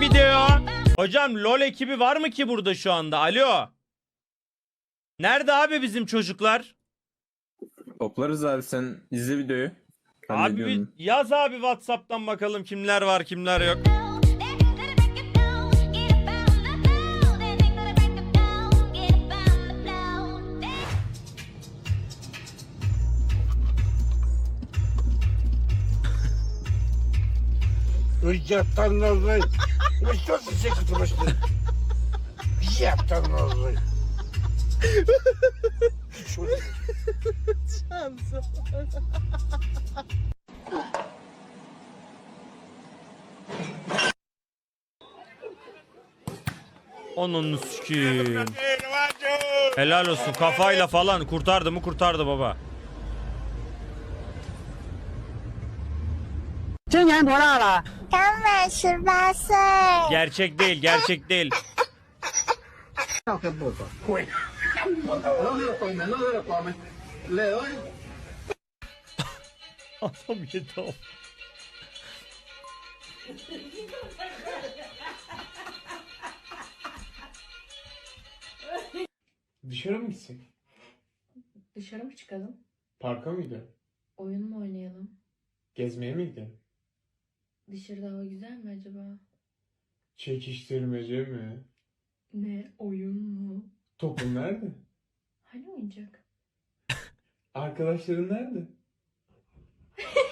Video? Hocam LOL ekibi var mı ki burada şu anda? Alo. Nerede abi bizim çocuklar? Toplarız abi sen izle videoyu. Abi yaz abi Whatsapp'tan bakalım kimler var kimler yok. Hüccetten nazlı Ну что ты все просто? Ребята новые. Что ты? Onun sikiyim. Helal olsun kafayla falan kurtardı mı kurtardı baba. 今年多大了？刚满十八岁， Gerçek değil gerçek değil. 那可不走。 Adam yedi o. Dışarı mı gitsek? Dışarı mı çıkalım? Parka mı gidelim? Oyun mu oynayalım? Gezmeye mi gidelim? Dışarıda hava güzel mi acaba? Çekiştirmece mi? Ne? Oyun mu? Topun nerede? Hani oyuncak? Arkadaşların nerede?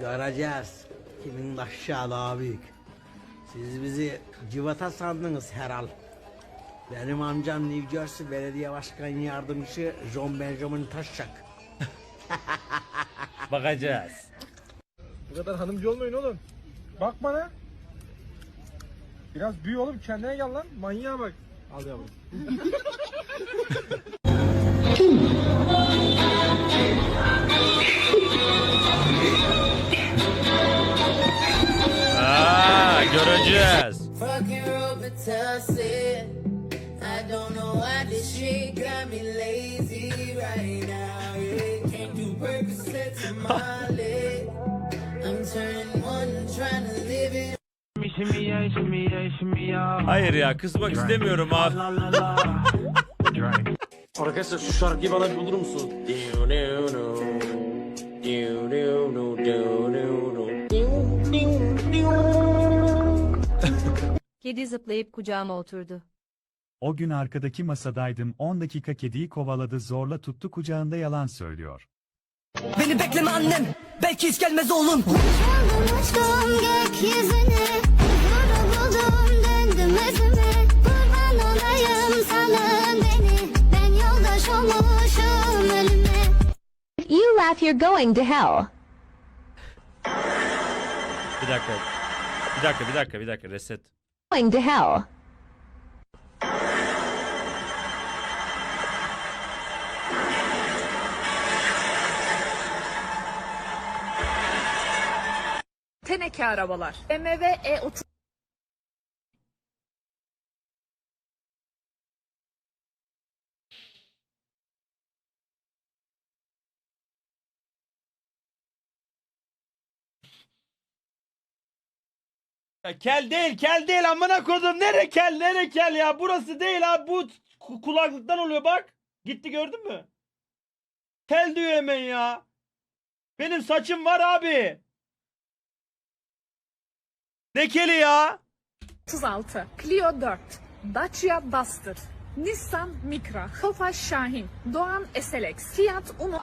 Göreceğiz. Kimin aşağı daha büyük. Siz bizi civata sandınız herhal. Benim amcam New Jersey Belediye Başkan Yardımcısı John Benjamin Taşçak. Bakacağız. Bu kadar hanımcı olmayın oğlum. Bak bana. Biraz büyü oğlum kendine gel lan. Manyağa bak. Al yavrum. Aa, göreceğiz. I don't know why this shit got me lazy right now. Hayır ya kızmak istemiyorum abi. Arkadaşlar şu şarkıyı bana bir bulur musun? Kedi zıplayıp kucağıma oturdu. O gün arkadaki masadaydım 10 dakika kediyi kovaladı zorla tuttu kucağında yalan söylüyor. Beni bekleme annem. Belki hiç gelmez oğlum. uçtum gökyüzüne, huzuru buldum döndüm özüme. Kurban olayım salın beni, ben yoldaş olmuşum ölüme. You laugh you're going to hell. Bir dakika. Bir dakika bir dakika bir dakika reset. Going to hell. Teneke arabalar. BMW E30 Ya kel değil kel değil amına koydum. Nere kel nere kel ya. Burası değil abi bu ku- kulaklıktan oluyor bak. Gitti gördün mü? Kel diyor hemen ya. Benim saçım var abi. Ne keli ya? 36, Clio 4, Dacia Duster, Nissan Micra, Tofaş Şahin, Doğan SLX, Fiat Uno,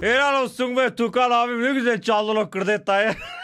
Helal olsun be Tukan abim. Ne güzel çaldın o kırdettayı. ah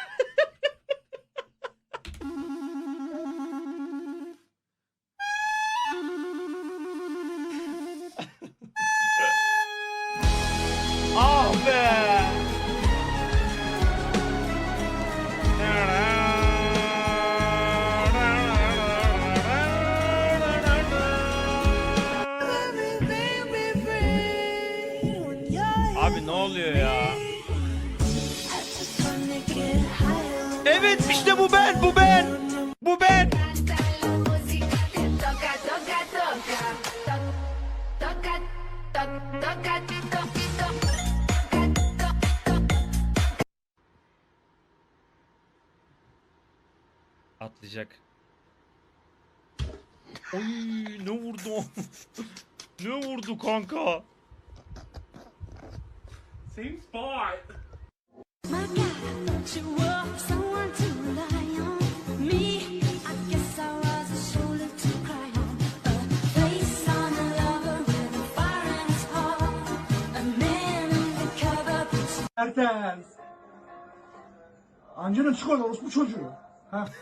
Ancana çıkar orospu çocuğu.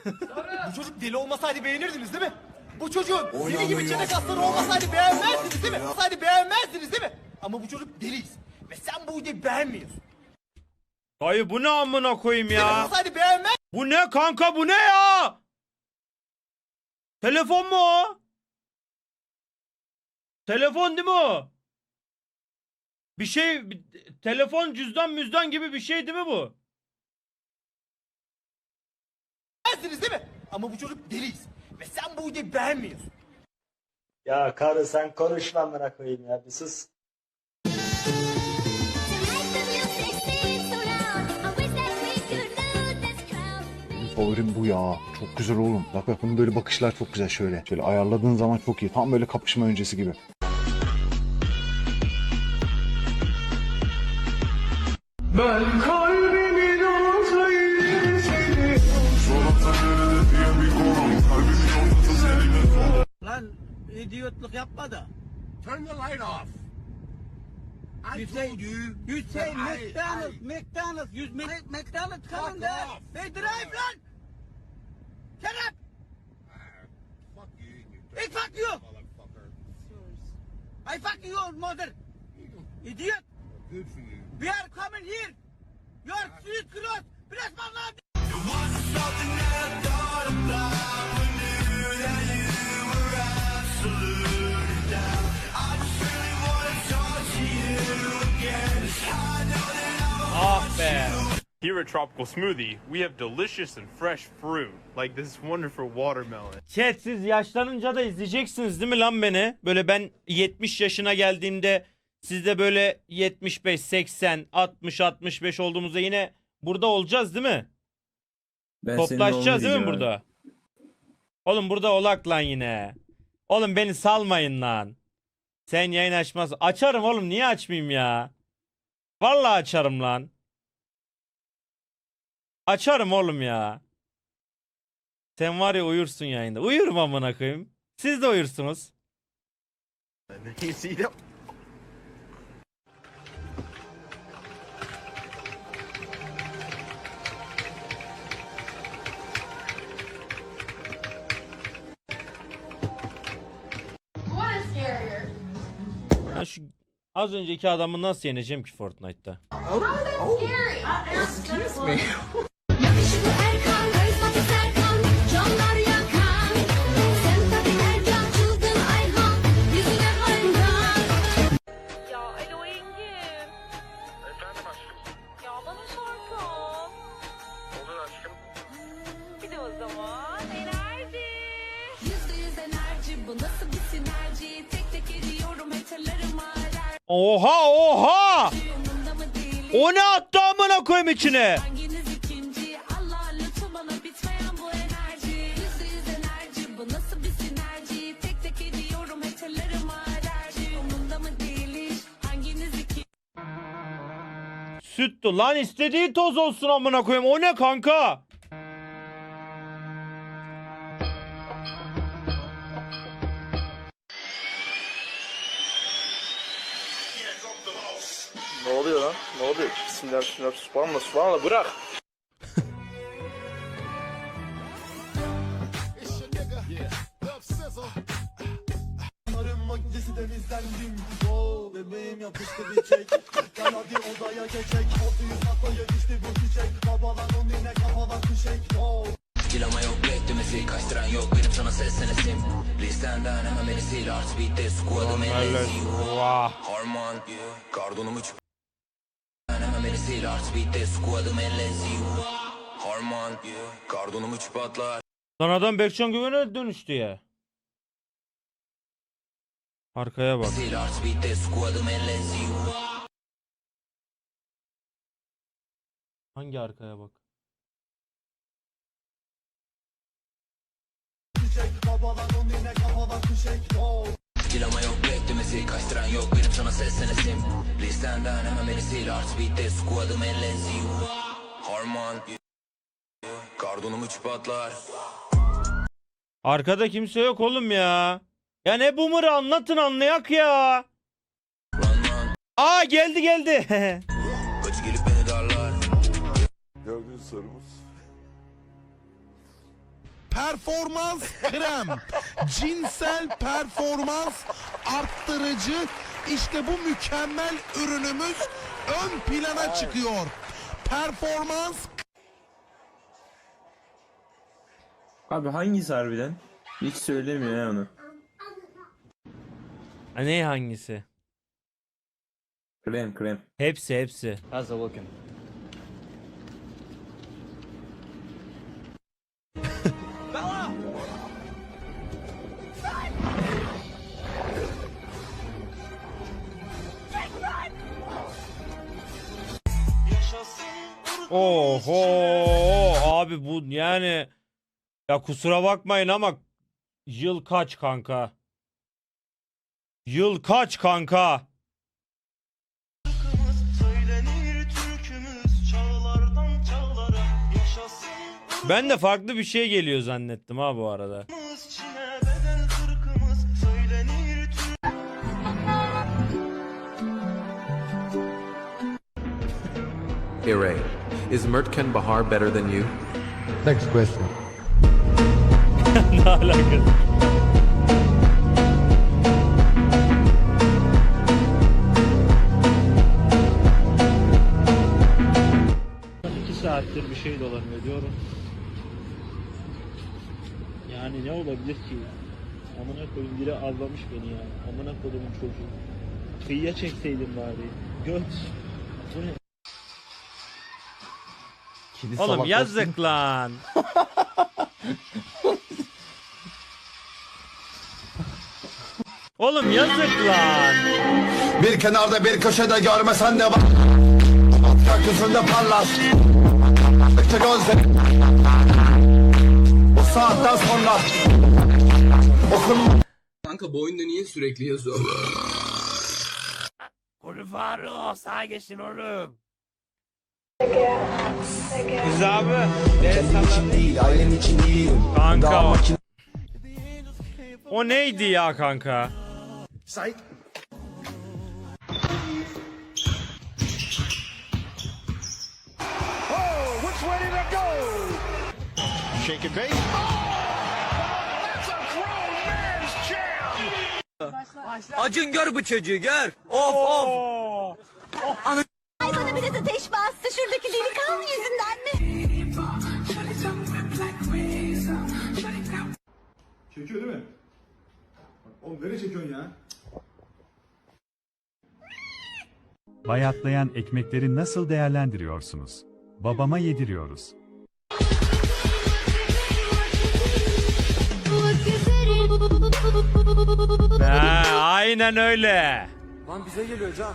Bu çocuk deli olmasaydı beğenirdiniz değil mi? Bu çocuğun deli gibi çene kasları olmasaydı beğenmezdiniz değil mi? Olsaydı beğenmezdiniz değil mi? Ama bu çocuk deliyiz. Ve sen bu videoyu beğenmiyorsun. Dayı bu ne amına koyayım ya? Olsaydı beğenmez. Bu ne kanka bu ne ya? Telefon mu o? Telefon değil mi o? Bir şey bir- telefon cüzdan müzdan gibi bir şey değil mi bu? Beğenmezdiniz değil mi? Ama bu çocuk deliyiz. Ve sen bu videoyu beğenmiyorsun. Ya karı sen konuşma amına koyayım ya bir sus. Favorim bu ya. Çok güzel oğlum. Bak bak bunun böyle bakışlar çok güzel şöyle. Şöyle ayarladığın zaman çok iyi. Tam böyle kapışma öncesi gibi. Lan idiotluk yapma da. Turn the light off. I told you. You say McDonald's, McDonald's, use Mc- McDonald's coming there. They drive lan. Shut up. Hey, fuck you. I fuck your mother. Idiot. Good for you. We are coming here. Your street cross. Press my land. Ah be. Here at Tropical Smoothie, we have delicious and fresh fruit, like this wonderful watermelon. Chat siz yaşlanınca da izleyeceksiniz değil mi lan beni? Böyle ben 70 yaşına geldiğimde siz de böyle 75, 80, 60, 65 olduğumuzda yine burada olacağız değil mi? Ben Toplaşacağız değil mi burada? Oğlum burada olak lan yine. Oğlum beni salmayın lan. Sen yayın açmaz. Açarım oğlum niye açmayayım ya? Vallahi açarım lan. Açarım oğlum ya. Sen var ya uyursun yayında. Uyurum amına koyayım. Siz de uyursunuz. az önceki adamı nasıl yeneceğim ki Fortnite'ta? How is that scary? Oha oha! O ne attı amına koyayım içine? Süttü lan istediği toz olsun amına koyayım. O ne kanka? Ne oluyor? Bismillah bismillah subhanallah subhanallah. Bırak. Kilama yok beklemesi kaçtıran yok. Benim sana seslenesim Listenden hemen beni sil. Artı bitti squad'ım ellezi Vah. Harman Kardonumu çık Sil artı bitti squad'ım ellezi Harman. Kardonumu çıpatlar Lan adam Berkcan Güven'e dönüştü ya. Arkaya bak. Bitti squad'ım ellezi Hangi arkaya bak? Kilama yok beklemesi kaçtıran yok benim sana seslenesim Listenden hemen beni sil Heartbeat'te squad'ım ellezi Harman Kardonum üç patlar Arkada kimse yok oğlum ya. Ya ne boomer'ı anlatın anlayak ya. Aa geldi geldi. Kaç gelip Performans krem. Cinsel performans arttırıcı. İşte bu mükemmel ürünümüz ön plana çıkıyor. Performans Abi hangisi harbiden? Hiç söylemiyor ya onu. Ha, ne hangisi? Krem krem. Hepsi hepsi. How's it looking? Oho abi bu yani ya kusura bakmayın ama yıl kaç kanka? Yıl kaç kanka? Ben de farklı bir şey geliyor zannettim ha bu arada. Ray, is Mertken Bahar better than you? Next question. ne alakası? İki saattir bir şey dolanıyor diyorum. Yani ne olabilir ki? Amına koyayım biri avlamış beni ya. Amına kodumun çocuğu. Kıyıya çekseydim bari. Göt. Bu ne? Oğlum yazık lan. Oğlum yazık lan. Bir kenarda bir köşede görmesen de bak. Gökyüzünde parlar. İşte gözler. Bu saatten sonra okun Kanka bu oyunda niye sürekli yazıyor? Kulu Faruk sağa geçin oğlum. Biz abi. değil, ailen için değilim. Kanka o. O neydi ya kanka? Oh, go? Shake it, baby. Acın gör bu çocuğu gör. Of of. Ay biraz ateş bastı şuradaki delikanlı yüzünden mi? Çekiyor değil mi? Oğlum nereye çekiyorsun ya? Bayatlayan ekmekleri nasıl değerlendiriyorsunuz? Babama yediriyoruz. Ha, aynen öyle. Lan bize geliyor can.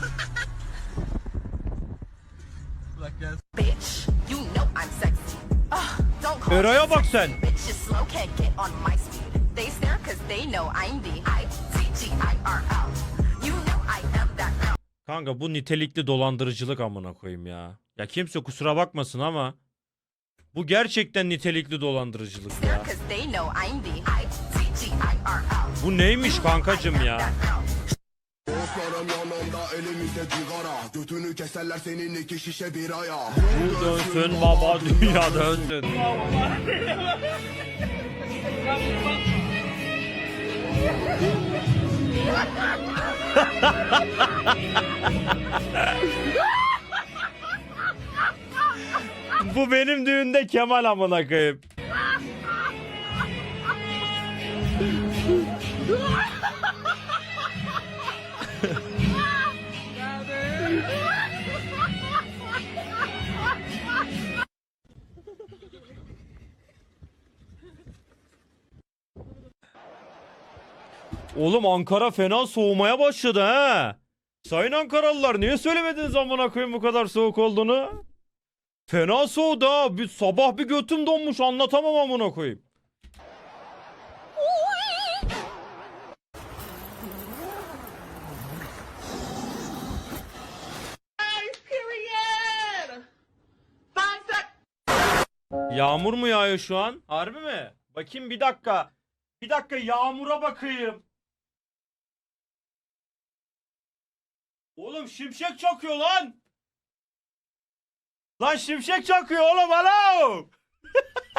am that girl. Kanka bu nitelikli dolandırıcılık amına koyayım ya. Ya kimse kusura bakmasın ama bu gerçekten nitelikli dolandırıcılık ya. Bu neymiş kankacım ya? Dostlarım yanımda elimizde cigara Götünü keserler senin iki şişe biraya Bu dönsün baba dünya dönsün. Bu benim düğünde Kemal amına koyayım. Oğlum Ankara fena soğumaya başladı ha. Sayın Ankaralılar niye söylemediniz amına koyayım bu kadar soğuk olduğunu? Fena soğudu ha. Bir sabah bir götüm donmuş anlatamam amına koyayım. Yağmur mu yağıyor şu an? Harbi mi? Bakayım bir dakika. Bir dakika yağmura bakayım. Oğlum şimşek çakıyor lan. Lan şimşek çakıyor oğlum alo.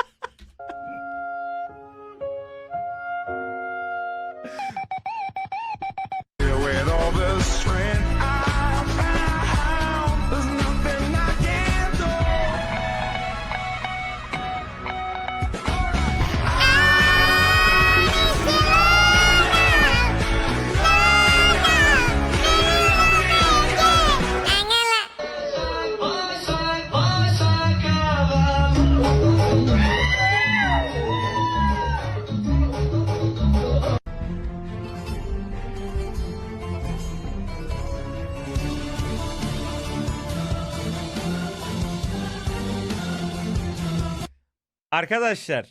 Arkadaşlar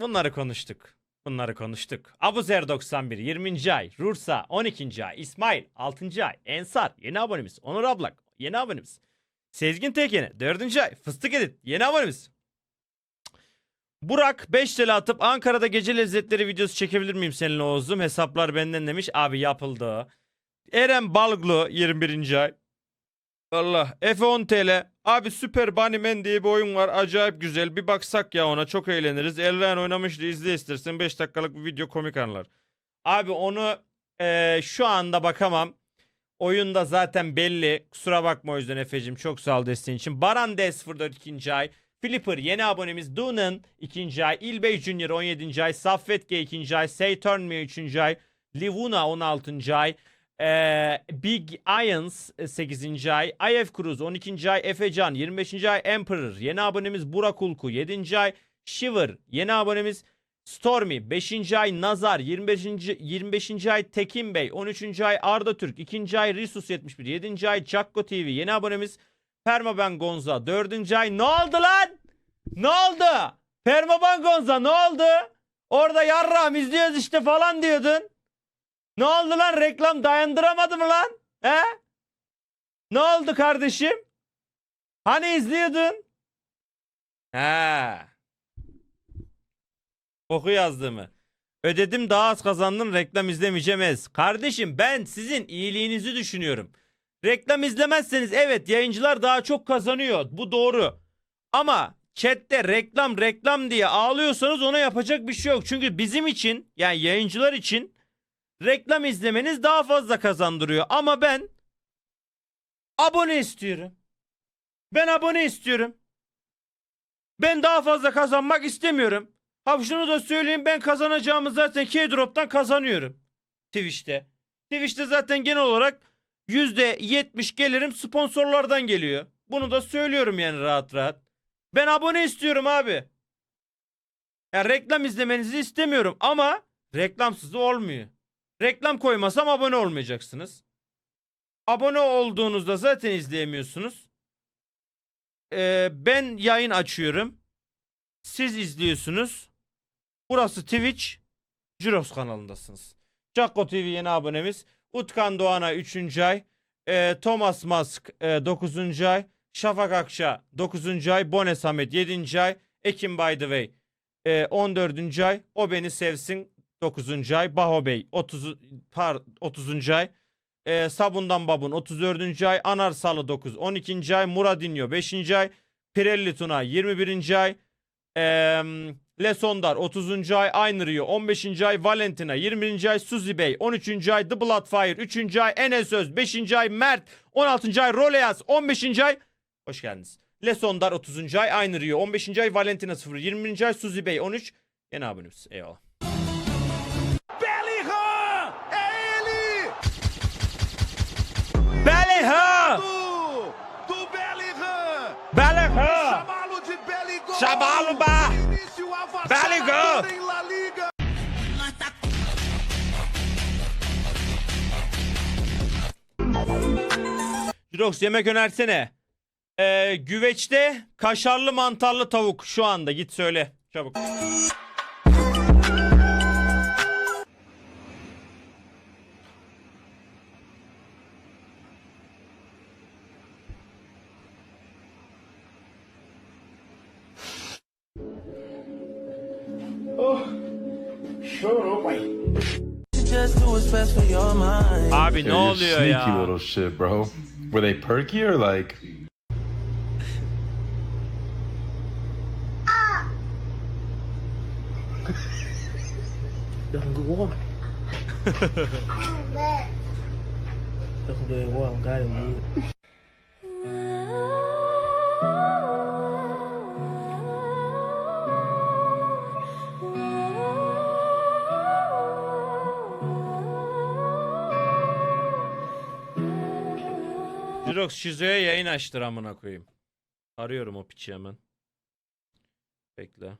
bunları konuştuk. Bunları konuştuk. Abuzer 91 20. ay, Rursa 12. ay, İsmail 6. ay, Ensar yeni abonemiz, Onur Ablak yeni abonemiz, Sezgin Tekene 4. ay, Fıstık Edit yeni abonemiz. Burak 5 TL atıp Ankara'da gece lezzetleri videosu çekebilir miyim seninle Oğuz'um? Hesaplar benden demiş. Abi yapıldı. Eren Balglı 21. ay. Allah. F10 TL. Abi Super Bunnyman diye bir oyun var. Acayip güzel. Bir baksak ya ona. Çok eğleniriz. Elren oynamıştı. izle istersen. 5 dakikalık bir video komik anlar. Abi onu eee, şu anda bakamam. Oyunda zaten belli. Kusura bakma o yüzden Efe'cim. Çok sağ ol desteğin için. Baran D04 ikinci ay. Flipper yeni abonemiz. Dunan ikinci ay. İlbey Junior 17. ay. Saffet G ikinci ay. Saturn Me 3. ay. Livuna 16. ay. Ee, Big Ions 8. ay, IF Cruz 12. ay, Efecan 25. ay, Emperor yeni abonemiz Burak Ulku 7. ay, Shiver yeni abonemiz Stormy 5. ay, Nazar 25. 25. ay, Tekin Bey 13. ay, Arda Türk 2. ay, Risus 71 7. ay, Çakko TV yeni abonemiz Permaban Gonza 4. ay ne oldu lan? Ne oldu? Permaban Gonza ne oldu? Orada yarram izliyoruz işte falan diyordun. Ne oldu lan reklam dayandıramadı mı lan? He? Ne oldu kardeşim? Hani izliyordun? He. Oku yazdığımı. Ödedim daha az kazandın reklam izlemeyeceğim. Kardeşim ben sizin iyiliğinizi düşünüyorum. Reklam izlemezseniz evet yayıncılar daha çok kazanıyor. Bu doğru. Ama chatte reklam reklam diye ağlıyorsanız ona yapacak bir şey yok. Çünkü bizim için yani yayıncılar için reklam izlemeniz daha fazla kazandırıyor. Ama ben abone istiyorum. Ben abone istiyorum. Ben daha fazla kazanmak istemiyorum. Ha şunu da söyleyeyim ben kazanacağımı zaten K-Drop'tan kazanıyorum. Twitch'te. Twitch'te zaten genel olarak %70 gelirim sponsorlardan geliyor. Bunu da söylüyorum yani rahat rahat. Ben abone istiyorum abi. Ya reklam izlemenizi istemiyorum ama reklamsız olmuyor. Reklam koymasam abone olmayacaksınız. Abone olduğunuzda zaten izleyemiyorsunuz. Ee, ben yayın açıyorum. Siz izliyorsunuz. Burası Twitch. Juros kanalındasınız. Çakko TV yeni abonemiz. Utkan Doğan'a 3. ay. Ee, Thomas Musk 9. ay. Şafak Akça 9. ay. Bone Samet 7. ay. Ekim By The Way e, 14. ay. O Beni Sevsin 9. ay. Baho Bey 30, par, 30. ay. E, Sabundan Babun 34. ay. Anar Salı 9. 12. ay. Muradinho 5. ay. Pirelli Tuna 21. ay. E, Lesondar 30. ay. Aynı Rio 15. ay. Valentina 20. ay. Suzi Bey 13. ay. The Bloodfire 3. ay. Enes Öz 5. ay. Mert 16. ay. Roleyas 15. ay. Hoş geldiniz. Lesondar 30. ay. Aynı Rio 15. ay. Valentina 0. 20. ay. Suzi Bey 13. Yeni abonemiz. Eyvallah. Bellingham! Chamá-lo, Bar! Bellingham! Jirox yemek önersene. Ee, güveçte kaşarlı mantarlı tavuk şu anda git söyle çabuk. Bobby yeah, Nolia. Sneaky yeah. little shit, bro. Were they perky or like? Don't go on. Don't go on, guy. Jirox Şizo'ya yayın açtır amına koyayım. Arıyorum o piçi hemen. Bekle.